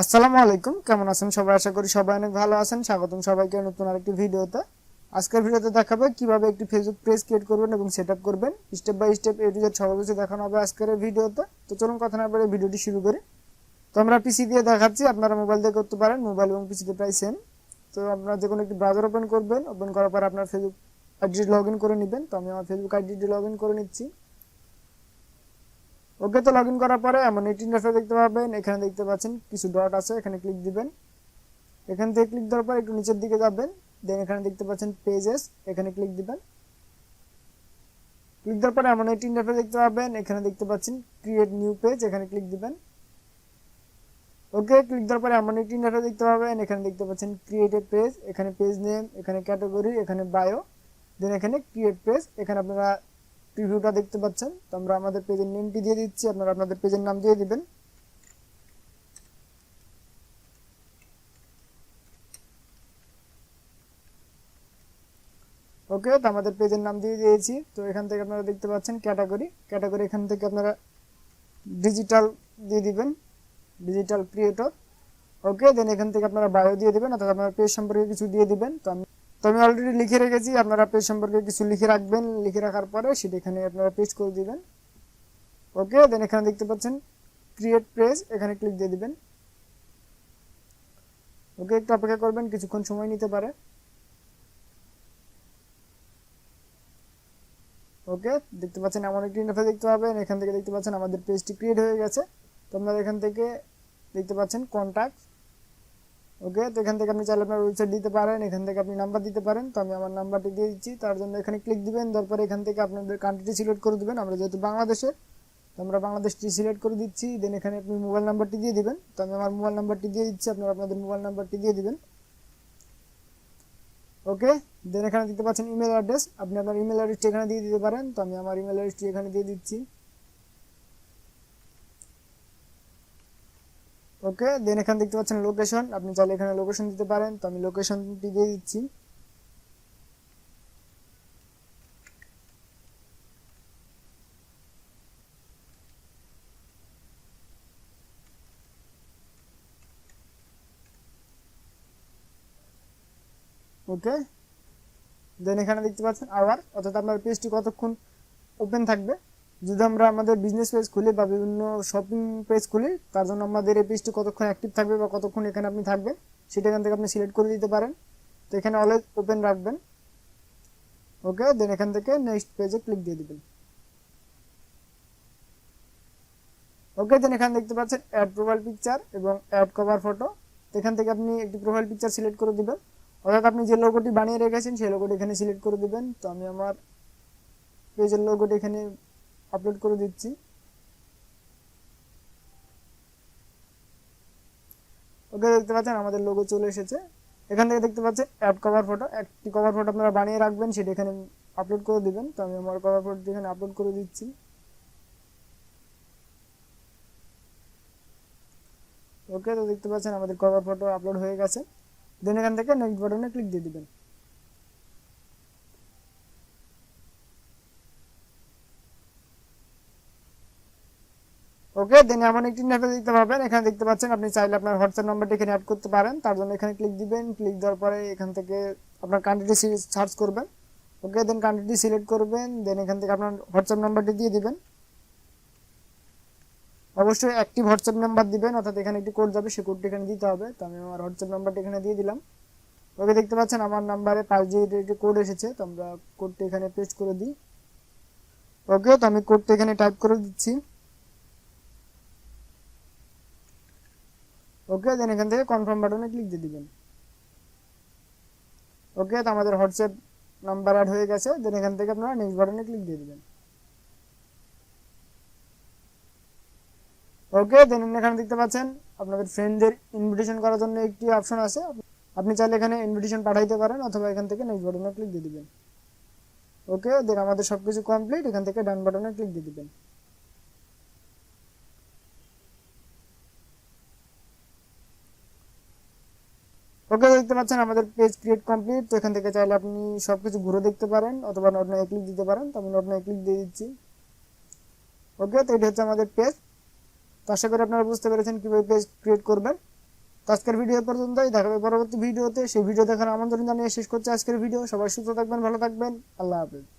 আসসালামু আলাইকুম, কেমন আছেন সবাই? আশা করি সবাই অনেক ভালো আছেন। স্বাগতম সবাইকে নতুন আরেকটি ভিডিওতে। আজকের ভিডিওতে দেখাবো কীভাবে একটি ফেসবুক পেজ ক্রিয়েট করবেন এবং সেট আপ করবেন। Step by step A to সব কিছু দেখানো হবে আজকের ভিডিওতে। তো চলুন কথা না বলে ভিডিওটি শুরু করি। তো আমরা পিসি দিয়ে দেখাচ্ছি, আপনারা মোবাইল দিয়ে করতে পারেন। মোবাইল এবং পিসিতে প্রায় সেম তো আপনারা যে কোনো একটি ব্রাউজার ওপেন করবেন। ওপেন করার পর আপনার ফেসবুক আইডি লগ ইন করে নেবেন। তো আমি আমার ফেসবুক আইডিটি লগ ইন করে নিচ্ছি। ওকে তো লগ করার পরে এমন একটি ইন্টারফেস দেখতে পাবেন। এখানে দেখতে পাচ্ছেন কিছু ডট আছে, এখানে ক্লিক দিবেন। এখান থেকে ক্লিক দেওয়ার পর একটু নিচের দিকে যাবেন। দেন এখানে দেখতে পাচ্ছেন পেজেস এখানে ক্লিক দিবেন। ক্লিক দেওয়ার পরে এমন একটি ইন্টারফেস দেখতে পাবেন। এখানে দেখতে পাচ্ছেন ক্রিয়েট নিউ পেজ এখানে ক্লিক দিবেন। ওকে ক্লিক দেওয়ার পরে এমন একটি ইন্টারফেস দেখতে পাবেন। এখানে দেখতে পাচ্ছেন ক্রিয়েটেড পেজ এখানে পেজ নেম এখানে ক্যাটাগরি এখানে বায়ো দেন এখানে ক্রিয়েট পেজ এখানে আপনারা প্রিভিউটা দেখতে পাচ্ছেন। তো আমরা আমাদের পেজের নেমটি দিয়ে দিচ্ছি, আপনারা আপনাদের পেজের নাম দিয়ে দিবেন। ওকে তো আমাদের পেজের নাম দিয়ে দিয়েছি। তো এখান থেকে আপনারা দেখতে পাচ্ছেন ক্যাটাগরি ক্যাটাগরি এখান থেকে আপনারা ডিজিটাল দিয়ে দিবেন ডিজিটাল ক্রিয়েটর ওকে দেন এখান থেকে আপনারা বায়ো দিয়ে দিবেন, অর্থাৎ আপনার পেজ সম্পর্কে কিছু দিয়ে দিবেন। তো আমি তো আমি অলরেডি লিখে রেখেছি, আপনারা পেজ সম্পর্কে কিছু লিখে রাখবেন, লিখে রাখার পরে সেটা এখানে আপনারা পেজ করে দিবেন। ওকে দেন এখানে দেখতে পাচ্ছেন ক্রিয়েট পেজ এখানে ক্লিক দিয়ে দিবেন। ওকে একটু অপেক্ষা করবেন, কিছুক্ষণ সময় নিতে পারে। ওকে দেখতে পাচ্ছেন এমন একটি ইন্টারফেস দেখতে পাবেন, এখান থেকে দেখতে পাচ্ছেন আমাদের পেজটি ক্রিয়েট হয়ে গেছে। তো আপনারা এখান থেকে দেখতে পাচ্ছেন কন্ট্যাক্ট ওকে তো এখান থেকে আপনি চাইলে আপনার ওয়েবসাইট দিতে পারেন, এখান থেকে আপনি নাম্বার দিতে পারেন, তো আমি আমার নাম্বারটি দিয়ে দিচ্ছি, তার জন্য এখানে ক্লিক দিবেন, তারপরে এখান থেকে আপনাদের কান্ট্রিটি সিলেক্ট করে দেবেন, আমরা যেহেতু বাংলাদেশে, তো আমরা বাংলাদেশটি সিলেক্ট করে দিচ্ছি দেন এখানে আপনি মোবাইল নাম্বারটি দিয়ে দিবেন, তো আমি আমার মোবাইল নাম্বারটি দিয়ে দিচ্ছি, আপনারা আপনাদের মোবাইল নাম্বারটি দিয়ে দিবেন। ওকে দেন এখানে দিতে পাচ্ছেন ইমেল অ্যাড্রেস আপনি আপনার ইমেল অ্যাড্রেসটি এখানে দিয়ে দিতে পারেন, তো আমি আমার ইমেল অ্যাড্রেসটি এখানে দিয়ে দিচ্ছি। ওকে দেন এখানে দেখতে পাচ্ছেন লোকেশন আপনি চাইলে এখানে লোকেশন দিতে পারেন। তো আমি লোকেশনটি দিয়ে দিচ্ছি। ওকে দেন এখানে দেখতে পাচ্ছেন আওয়ার অর্থাৎ আপনার পেজটি কতক্ষণ ওপেন থাকবে? যদি আমরা আমাদের বিজনেস পেজ খুলি বা বিভিন্ন শপিং পেজ খুলি, তার জন্য আমাদের এই পেজটি কতক্ষণ অ্যাক্টিভ থাকবে বা কতক্ষণ এখানে আপনি থাকবেন, সেটা এখান থেকে আপনি সিলেক্ট করে দিতে পারেন। তো এখানে অলওয়েজ ওপেন রাখবেন। ওকে দেন এখান থেকে নেক্সট পেজে ক্লিক দিয়ে দিবেন। ওকে দেন এখানে দেখতে পাচ্ছেন অ্যাড প্রোফাইল পিকচার এবং অ্যাড কভার ফটো তো এখান থেকে আপনি একটি প্রোফাইল পিকচার সিলেক্ট করে দিবেন। অর্থাৎ আপনি যে লোগোটি বানিয়ে রেখেছেন, সেই লোগোটি এখানে সিলেক্ট করে দিবেন। তো আমি আমার পেজের লোগোটি এখানে আপলোড করে দিচ্ছি। ওকে, দেখতে পাচ্ছেন, আমাদের লোগো চলে এসেছে। এখান থেকে দেখতে পাচ্ছেন অ্যাড কভার ফটো একটি কভার ফটো আপনারা বানিয়ে রাখবেন, সেটা এখানে আপলোড করে দিবেন। তো আমি আমার কভার ফটোটি এখানে আপলোড করে দিচ্ছি। ওকে, তো দেখতে পাচ্ছেন, আমাদের কভার ফটো আপলোড হয়ে গেছে। দেন এখান থেকে নেক্সট বাটনে ক্লিক দিয়ে দিবেন। ওকে দেন এমন একটি ইন্টারফেস দেখতে পাবেন। এখানে দেখতে পাচ্ছেন আপনি চাইলে আপনার হোয়াটসঅ্যাপ নাম্বারটি এখানে অ্যাড করতে পারেন। তার জন্য এখানে ক্লিক দিবেন। ক্লিক দেওয়ার পরে এখান থেকে আপনার কান্ট্রিটি সার্চ করবেন। ওকে দেন কান্ট্রিটি সিলেক্ট করবেন। দেন এখান থেকে আপনার হোয়াটসঅ্যাপ নাম্বারটি দিয়ে দিবেন। অবশ্যই একটি হোয়াটসঅ্যাপ নাম্বার দিবেন, অর্থাৎ এখানে একটি কোড যাবে সেই কোডটি এখানে দিতে হবে। তো আমি আমার হোয়াটসঅ্যাপ নাম্বারটি এখানে দিয়ে দিলাম। ওকে, দেখতে পাচ্ছেন আমার নাম্বারে পাঁচ ডিজিটের একটি কোড এসেছে। তো আমরা কোডটি এখানে পেস্ট করে দিই। ওকে, তো আমি কোডটি এখানে টাইপ করে দিচ্ছি। ওকে দেন এখান থেকে কনফার্ম বাটনে ক্লিক দিয়ে দিবেন। ওকে, তো আমাদের হোয়াটসঅ্যাপ নাম্বার অ্যাড হয়ে গেছে দেন এখান থেকে আপনারা নেক্সট বাটনে ক্লিক দিয়ে দিবেন। ওকে দেন এখানে দেখতে পাচ্ছেন, আপনাদের ফ্রেন্ডদের ইনভিটেশন করার জন্য একটি অপশন আছে। আপনি চাইলে এখানে ইনভিটেশন পাঠাইতে পারেন, অথবা এখান থেকে নেক্সট বাটনে ক্লিক দিয়ে দিবেন। ওকে দেন আমাদের সব কিছু কমপ্লিট এখান থেকে ডান বাটনে ক্লিক দিয়ে দিবেন। ওকে দেখতে পাচ্ছেন আমাদের পেজ ক্রিয়েট কমপ্লিট এখান থেকে চাইলে আপনি সব কিছু ঘুরে দেখতে পারেন অথবা নট নাই ক্লিক দিতে পারেন। তো আমি নট নাই ক্লিক দিয়ে দিচ্ছি। ওকে তো এটা হচ্ছে আমাদের পেজ তো আশা করি আপনারা বুঝতে পেরেছেন কীভাবে পেজ ক্রিয়েট করবেন। তো আজকের ভিডিও পর্যন্তই। দেখা হবে পরবর্তী ভিডিওতে সেই ভিডিও দেখার আমন্ত্রণ জানিয়ে শেষ করছে আজকের ভিডিও সবাই সুস্থ থাকবেন, ভালো থাকবেন। আল্লাহ হাফেজ।